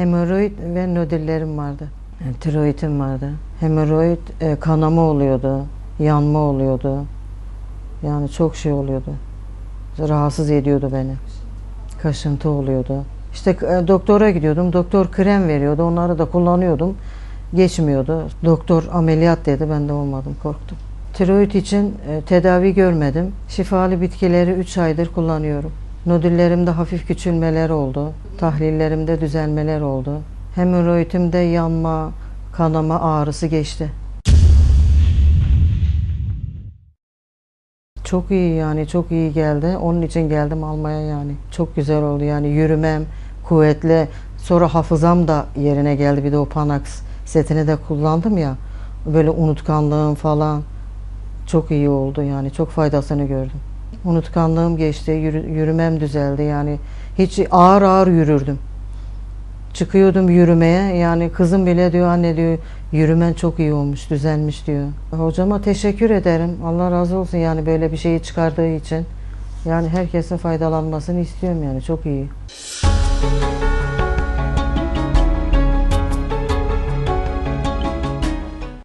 Hemoroid ve nodillerim vardı. Yani tiroidim vardı. Hemoroid e, kanama oluyordu, yanma oluyordu. Yani çok şey oluyordu. Rahatsız ediyordu beni. Kaşıntı oluyordu. İşte e, doktora gidiyordum. Doktor krem veriyordu. Onları da kullanıyordum. Geçmiyordu. Doktor ameliyat dedi. Ben de olmadım. Korktum. Tiroid için e, tedavi görmedim. Şifalı bitkileri 3 aydır kullanıyorum. Nodüllerimde hafif küçülmeler oldu. Tahlillerimde düzelmeler oldu. Hemoroidimde yanma, kanama ağrısı geçti. Çok iyi yani çok iyi geldi. Onun için geldim almaya yani. Çok güzel oldu yani yürümem kuvvetli. Sonra hafızam da yerine geldi. Bir de o Panax setini de kullandım ya. Böyle unutkanlığım falan çok iyi oldu yani. Çok faydasını gördüm. Unutkanlığım geçti. yürü- yürümem düzeldi yani. Hiç ağır ağır yürürdüm. Çıkıyordum yürümeye. Yani kızım bile diyor anne diyor yürümen çok iyi olmuş, düzelmiş diyor. Hocama teşekkür ederim. Allah razı olsun yani böyle bir şeyi çıkardığı için. Yani herkesin faydalanmasını istiyorum yani çok iyi.